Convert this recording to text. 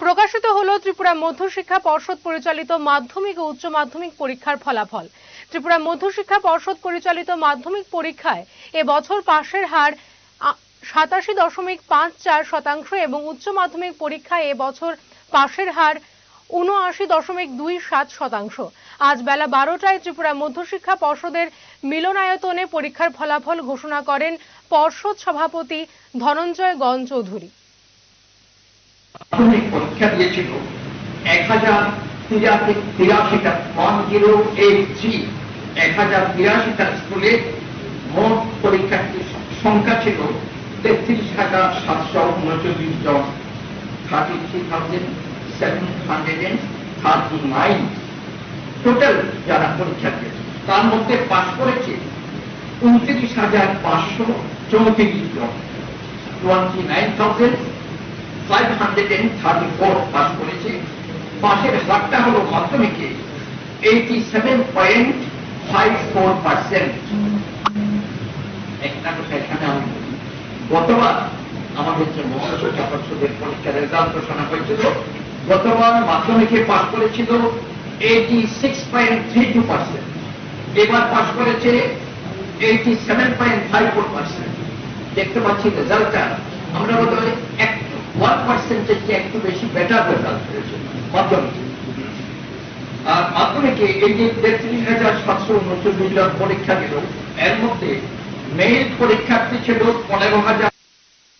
প্রকাশিত হলো ত্রিপুরা মধ্যশিক্ষা পর্ষদ পরিচালিত মাধ্যমিক ও উচ্চ মাধ্যমিক পরীক্ষার ফলাফল। ত্রিপুরা মধ্যশিক্ষা পর্ষদ পরিচালিত মাধ্যমিক পরীক্ষায় এবছর পাশের হার সাতাশি দশমিক পাঁচ চার শতাংশ এবং উচ্চ মাধ্যমিক পরীক্ষায় এবছর পাশের হার উনআশি দশমিক দুই সাত শতাংশ। আজ বেলা বারোটায় ত্রিপুরা মধ্যশিক্ষা পর্ষদের মিলনায়তনে পরীক্ষার ফলাফল ঘোষণা করেন পর্ষদ সভাপতি ধনঞ্জয় গণ চৌধুরী প্রাথমিক পরীক্ষা দিয়েছিল। এক হাজার তিরাশি তিরাশিটা ওয়ান জিরো এইট থ্রি এক হাজার তিরাশিটা স্কুলে মোট পরীক্ষার্থীর সংখ্যা ছিল তেত্রিশ হাজার সাতশো উনচল্লিশ জন। Thirty three thousand seven hundred and thirty nine total যারা পরীক্ষা দিয়েছে, তার মধ্যে পাশ করেছে উনত্রিশ হাজার পাঁচশো চৌত্রিশ জন। Twenty nine thousand five hundred and thirty four pass করেছে। পাশের হারটা হলো মাধ্যমিকে। Eighty seven point five four percent একটা কথা এখানে আমি গতবার আমাদের যে মহাশিক্ষা পর্ষদের পরীক্ষার রেজাল্ট ঘোষণা হয়েছিল, গতবার মাধ্যমিকে পাস করেছিল eighty six point three two percent এবার পাস করেছে eighty seven point five four percent দেখতে পাচ্ছি রেজাল্টটা আমরা হয় একটু ওয়ান পার্সেন্টের চেয়ে একটু বেশি বেটার রেজাল্ট হয়েছে আর মাধ্যমিকে এই যে তেত্রিশ হাজার সাতশো উনচল্লিশ জন পরীক্ষা দিল, এর মধ্যে মেয়ের পরীক্ষার্থী ছিল পনেরো হাজার